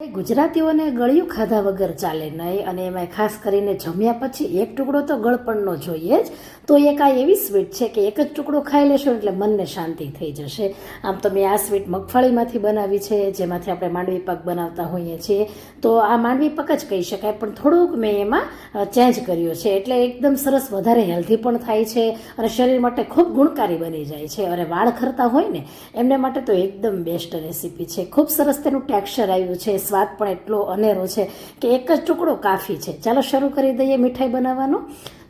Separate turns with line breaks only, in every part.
ગુજરાતીઓને ગળ્યું ખાધા વગર ચાલે નહીં અને એમાં ખાસ કરીને જમ્યા પછી એક ટુકડો તો ગળપણનો જોઈએ જ. તો એક આ એવી સ્વીટ છે કે એક જ ટુકડો ખાઈ લેશો એટલે મનને શાંતિ થઈ જશે. આમ તો મેં આ સ્વીટ મગફળીમાંથી બનાવી છે, જેમાંથી આપણે માંડવી પાક બનાવતા હોઈએ છીએ. તો આ માંડવી પાક જ કહી શકાય, પણ થોડુંક મેં એમાં ચેન્જ કર્યો છે. એટલે એકદમ સરસ વધારે હેલ્ધી પણ થાય છે અને શરીર માટે ખૂબ ગુણકારી બની જાય છે. અને વાળ ખરતા હોય ને, એમને માટે તો એકદમ બેસ્ટ રેસીપી છે. ખૂબ સરસ તેનું ટેક્સચર આવ્યું છે સ્વાદ પણ એટલો અનેરો છે કે એક જ ટુકડો કાફી છે. ચાલો શરૂ કરી દઈએ મીઠાઈ બનાવવાનું.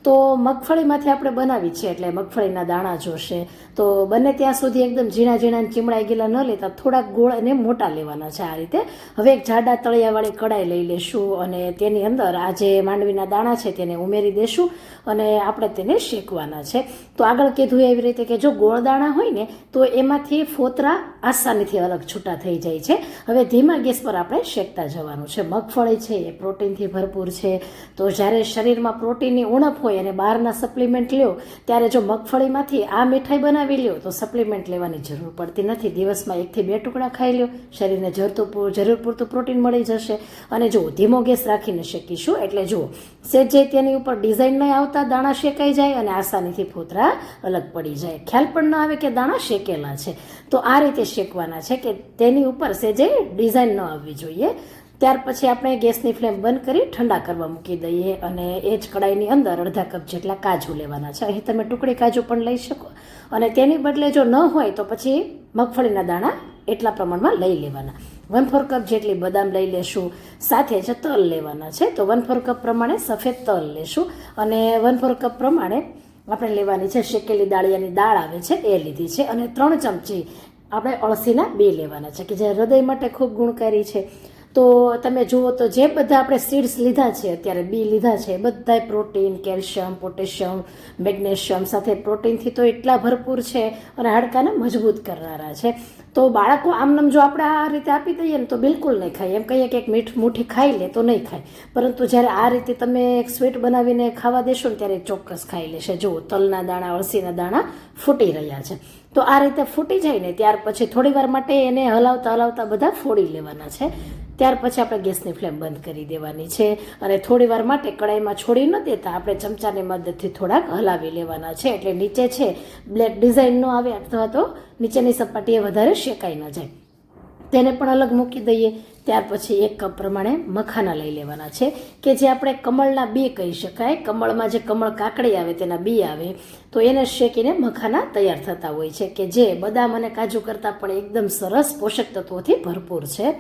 તો મગફળીમાંથી આપણે બનાવી છે, એટલે મગફળીના દાણા જોશે તો બને ત્યાં સુધી એકદમ ઝીણા ઝીણા ચીમડાઈ ગયેલા ન લેતા, થોડાક ગોળ અને મોટા લેવાના છે આ રીતે. હવે એક જાડા તળિયાવાળી કડાઈ લઈ લેશું અને તેની અંદર આ જે માંડવીના દાણા છે તેને ઉમેરી દેશું અને આપણે તેને શેકવાના છે. તો આગળ કીધું એવી રીતે કે જો ગોળ દાણા હોય ને, તો એમાંથી ફોતરા આસાનીથી અલગ છૂટા થઈ જાય છે. હવે ધીમા ગેસ પર આપણે શેકતા જવાનું છે. મગફળી છે, એ પ્રોટીનથી ભરપૂર છે. તો જ્યારે શરીરમાં પ્રોટીનની ઉણપ હોય અને બહારના સપ્લિમેન્ટ લ્યો, ત્યારે જો મગફળીમાંથી આ મીઠાઈ બનાવી લ્યો, તો સપ્લિમેન્ટ લેવાની જરૂર પડતી નથી. દિવસમાં એકથી બે ટુકડા ખાઈ લ્યો. શરીરને જરૂરતું જરૂર પૂરતું પ્રોટીન મળી જશે. અને જો ધીમો ગેસ રાખીને શેકીશું. એટલે જુઓ સેજ જાય તેની ઉપર ડિઝાઇન નહીં આવતા, દાણા શેકાઈ જાય અને આસાનીથી ફોતરા અલગ પડી જાય. ખ્યાલ પણ ન આવે કે દાણા શેકેલા છે. તો આ રીતે શેકવાના છે કે તેની ઉપર સેજે ડિઝાઇન ન આવવી જોઈએ. ત્યાર પછી આપણે ગેસની ફ્લેમ બંધ કરી ઠંડા કરવા મૂકી દઈએ અને એ જ કડાઈની અંદર અડધા કપ જેટલા કાજુ લેવાના છે. અહીં તમે ટુકડી કાજુ પણ લઈ શકો અને તેની બદલે જો ન હોય તો પછી મગફળીના દાણા એટલા પ્રમાણમાં લઈ લેવાના. વન ફોર કપ જેટલી બદામ લઈ લેશું, સાથે જ તલ લેવાના છે. તો વન ફોર કપ પ્રમાણે સફેદ તલ લેશું અને વન ફોર કપ પ્રમાણે આપણે લેવાની છે શેકેલી દાળિયાની દાળ આવે છે એ લીધી છે અને ત્રણ ચમચી આપણે અળસીના બે લેવાના છે કે જે હૃદય માટે ખૂબ ગુણકારી છે. તો તમે જુઓ તો જે બધા આપણે સીડ્સ લીધા છે, અત્યારે બી લીધા છે બધા પ્રોટીન કેલ્શિયમ પોટેશિયમ મેગ્નેશિયમ સાથે પ્રોટીનથી તો એટલા ભરપૂર છે અને હાડકાને મજબૂત કરનારા છે. તો બાળકો આમનામ જો આપણે આ રીતે આપી દઈએ ને તો બિલકુલ નહીં ખાય. એમ કહીએ કે એક મીઠ મુઠ્ઠી ખાઈ લે તો નહીં ખાય. પરંતુ જ્યારે આ રીતે તમે એક સ્વીટ બનાવીને ખાવા દેશો ને ત્યારે ચોક્કસ ખાઈ લેશે. જુઓ, તલના દાણા, અળસીના દાણા ફૂટી રહ્યા છે. તો આ રીતે ફૂટી જાય ને ત્યાર પછી થોડી વાર માટે એને હલાવતા હલાવતા બધા ફોડી લેવાના છે. ત્યાર પછી આપણે ગેસની ફ્લેમ બંધ કરી દેવાની છે અને થોડી વાર માટે કડાઈમાં છોડી ન દેતા આપણે ચમચાની મદદથી થોડાક હલાવી લેવાના છે. એટલે નીચે છે, બ્લેક ડિઝાઇન ન આવે, અથવા તો નીચેની સપાટીએ વધારે શેકાઈ ન જાય. તેને પણ અલગ મૂકી દઈએ. ત્યાર પછી એક કપ પ્રમાણે મખાના લઈ લેવાના છે. કે જે આપણે કમળના બી કહી શકાય. કમળમાં જે કમળ કાકડી આવે, તેના બી આવે, તો એને શેકીને મખાના તૈયાર થતા હોય છે. કે જે બદામ અને કાજુ કરતાં પણ એકદમ સરસ પોષક તત્વોથી ભરપૂર છે.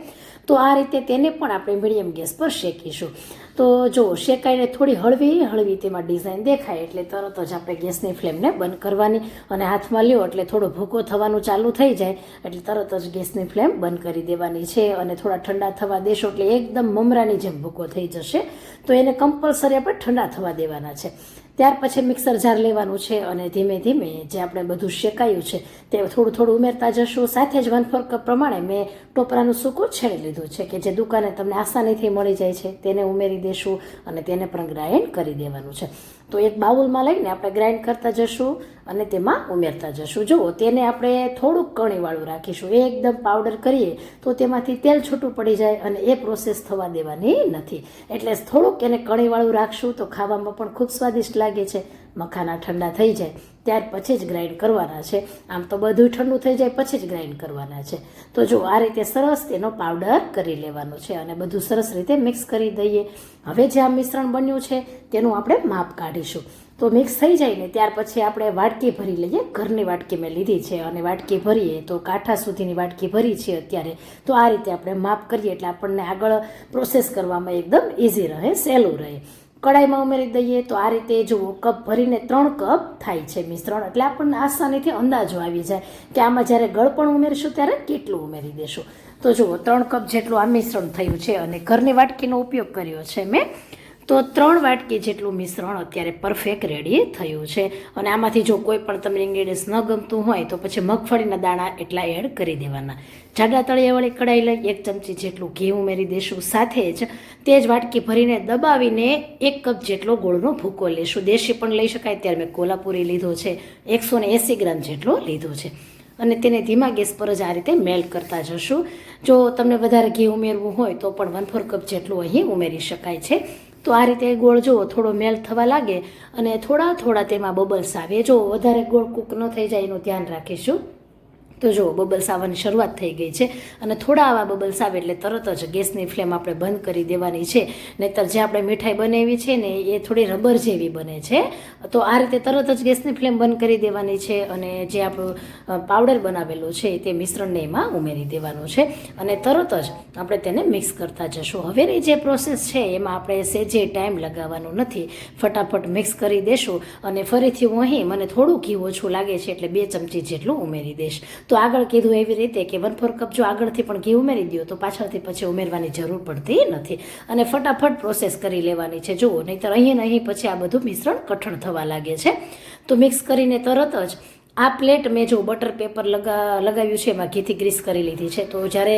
તો આ રીતે તેને પણ આપણે મીડિયમ ગેસ પર શેકીશું. તો જો શેકાઈને થોડી હળવી હળવી તેમાં ડિઝાઇન દેખાય એટલે તરત જ આપણે ગેસની ફ્લેમને બંધ કરવાની અને હાથમાં લ્યો એટલે થોડો ભૂકો થવાનું ચાલુ થઈ જાય એટલે તરત જ ગેસની ફ્લેમ બંધ કરી દેવાની છે અને થોડા ઠંડા થવા દેશો એટલે એકદમ મમરાની જેમ ભૂકો થઈ જશે. તો એને કમ્પલસરી આપણે ઠંડા થવા દેવાના છે. ત્યાર પછી મિક્સર જાર લેવાનું છે અને ધીમે ધીમે જે આપણે બધું શેકાયું છે તે થોડું થોડું ઉમેરતા જશું. સાથે જ વન ફોર કપ પ્રમાણે મેં ટોપરાનું સૂકું છેડી લીધું છે કે જે દુકાને તમને આસાનીથી મળી જાય છે તેને ઉમેરી દેશું અને તેને પણ ગ્રાઇન્ડ કરી દેવાનું છે. તો એક બાઉલમાં લઈને આપણે ગ્રાઇન્ડ કરતા જશું અને તેમાં ઉમેરતા જશું. જુઓ, તેને આપણે થોડુંક કણીવાળું રાખીશું. એ એકદમ પાવડર કરીએ તો તેમાંથી તેલ છૂટું પડી જાય અને એ પ્રોસેસ થવા દેવાની નથી. એટલે થોડુંક એને કણીવાળું રાખશું તો ખાવામાં પણ ખૂબ સ્વાદિષ્ટ લાગે છે. મખાના ઠંડા થઈ જાય, ત્યાર પછી જ ગ્રાઇન્ડ કરવાના છે. આમ તો બધું ઠંડુ થઈ જાય, પછી જ ગ્રાઇન્ડ કરવાના છે. તો જો આ રીતે સરસ તેનો પાવડર કરી લેવાનો છે અને બધું સરસ રીતે મિક્સ કરી દઈએ. હવે જે આ મિશ્રણ બન્યું છે, તેનું આપણે માપ કાઢીશું. તો મિક્સ થઈ જાય ને, ત્યાર પછી આપણે વાટકી ભરી લઈએ. ઘરની વાટકી મેં લીધી છે અને વાટકી ભરીએ, તો કાંઠા સુધીની વાટકી ભરી છે અત્યારે. તો આ રીતે આપણે માપ કરીએ એટલે આપણને આગળ પ્રોસેસ કરવામાં એકદમ ઇઝી રહે, સહેલું રહે. કડાઈમાં ઉમેરી દઈએ તો આ રીતે જુઓ, કપ ભરીને ત્રણ કપ થાય છે મિશ્રણ. એટલે આપણને આસાનીથી અંદાજો આવી જાય કે આમાં જ્યારે ગળપણ ઉમેરીશું ત્યારે કેટલું ઉમેરી દેશું. તો જુઓ, ત્રણ કપ જેટલું આ મિશ્રણ થયું છે અને ઘરની વાટકીનો ઉપયોગ કર્યો છે મેં. તો ત્રણ વાટકી જેટલું મિશ્રણ અત્યારે પરફેક્ટ રેડી થયું છે. અને આમાંથી જો કોઈ પણ તમને ઇન્ગ્રીડિયન્ટ્સ ન ગમતું હોય તો પછી મગફળીના દાણા એટલા એડ કરી દેવાના. જાડા તળિયાવાળી કઢાઈ લઈ, એક ચમચી જેટલું ઘી ઉમેરી દેશું સાથે જ તે જ વાટકી ભરીને દબાવીને એક કપ જેટલો ગોળનો ભૂકો લેશું. દેશી પણ લઈ શકાય ત્યારે મેં કોલ્હાપુરી લીધો છે, એકસો ને એંસી ગ્રામ જેટલો લીધો છે. અને તેને ધીમા ગેસ પર જ આ રીતે મેલ્ટ કરતા જશું. જો તમને વધારે ઘી ઉમેરવું હોય તો પણ વન ફોર કપ જેટલું અહીં ઉમેરી શકાય છે. તો આ રીતે ગોળ જુઓ, થોડો મેલ થવા લાગે અને થોડા થોડા તેમાં બબલ્સ આવે. જો વધારે ગોળ કૂક ન થઈ જાય એનું ધ્યાન રાખીશું. તો જો બબલ્સ આવવાની શરૂઆત થઈ ગઈ છે અને થોડા આવા બબલ્સ આવે એટલે તરત જ ગેસની ફ્લેમ આપણે બંધ કરી દેવાની છે. નહીતર જે આપણે મીઠાઈ બનાવી છે ને, એ થોડી રબર જેવી બને છે. તો આ રીતે તરત જ ગેસની ફ્લેમ બંધ કરી દેવાની છે અને જે આપણું પાવડર બનાવેલો છે તે મિશ્રણને એમાં ઉમેરી દેવાનું છે અને તરત જ આપણે તેને મિક્સ કરતા જશું. હવેની જે પ્રોસેસ છે, એમાં આપણે સેજે ટાઈમ લગાવવાનો નથી. ફટાફટ મિક્સ કરી દેશું અને ફરીથી હું અહીં મને થોડું ઘી ઓછું લાગે છે એટલે બે ચમચી જેટલું ઉમેરી દઈશ. તો આગળ કીધું એવી રીતે કે વન ફોર કપ જો આગળથી પણ ઘી ઉમેરી દો તો પાછળથી પછી ઉમેરવાની જરૂર પડતી નથી. અને ફટાફટ પ્રોસેસ કરી લેવાની છે. જુઓ, નહીંતર અહીં ને અહીં પછી આ બધું મિશ્રણ કઠણ થવા લાગે છે. તો મિક્સ કરીને તરત જ આ પ્લેટ મેં જો બટર પેપર લગા, લગાવ્યું છે, એમાં ઘીથી ગ્રીસ કરી લીધી છે. તો જ્યારે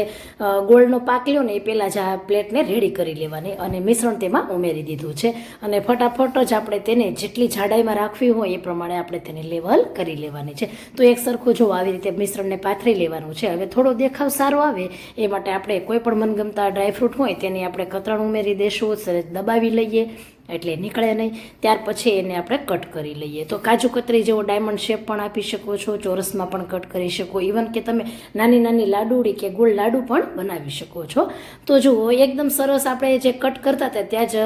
ગોળનો પાક લ્યો ને એ પહેલાં જ આ પ્લેટને રેડી કરી લેવાની અને મિશ્રણ તેમાં ઉમેરી દીધું છે. અને ફટાફટ જ આપણે તેને જેટલી જાડાઈમાં રાખવી હોય એ પ્રમાણે આપણે તેને લેવલ કરી લેવાની છે. તો એક સરખું જો આવી રીતે મિશ્રણને પાથરી લેવાનું છે. હવે થોડો દેખાવ સારો આવે એ માટે આપણે કોઈ પણ મનગમતા ડ્રાયફ્રૂટ હોય તેની આપણે કતરણ ઉમેરી દઈશું દબાવી લઈએ. એટલે નીકળે નહીં. ત્યાર પછી એને આપણે કટ કરી લઈએ. તો કાજુ કતરી જેવો ડાયમંડ શેપ પણ આપી શકો છો, ચોરસમાં પણ કટ કરી શકો. ઇવન કે તમે નાની નાની લાડુડી કે ગોળ લાડુ પણ બનાવી શકો છો. તો જુઓ, એકદમ સરસ આપણે જે કટ કરતા હતા, ત્યાં જ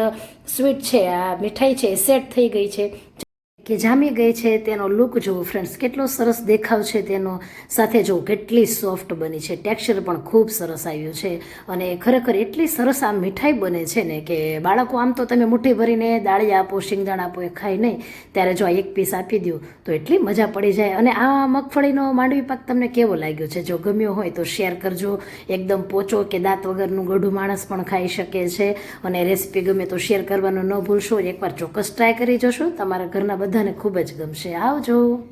સ્વીટ છે, આ મીઠાઈ છે સેટ થઈ ગઈ છે. કે જામી ગઈ છે તેનો લુક જુઓ ફ્રેન્ડ્સ કેટલો સરસ દેખાવ છે તેનો. સાથે જુઓ કેટલી સોફ્ટ બની છે. ટેક્સચર પણ ખૂબ સરસ આવ્યું છે અને ખરેખર એટલી સરસ આ મીઠાઈ બને છે ને કે બાળકો, આમ તો તમે મુઠ્ઠી ભરીને દાળી આપો, શિંગદાણા આપો, એ ખાય નહીં. ત્યારે જો આ એક પીસ આપી દો તો એટલી મજા પડી જાય. અને આ મગફળીનો માંડવી પાક તમને કેવો લાગ્યો છે? જો ગમ્યો હોય તો શેર કરજો. એકદમ પોચો કે દાંત વગરનું ગઢું માણસ પણ ખાઈ શકે છે. અને રેસીપી ગમે તો શેર કરવાનું ન ભૂલશો. એકવાર ચોક્કસ ટ્રાય કરી જશો. તમારા ઘરના બધાને ખૂબ જ ગમશે. આવજો.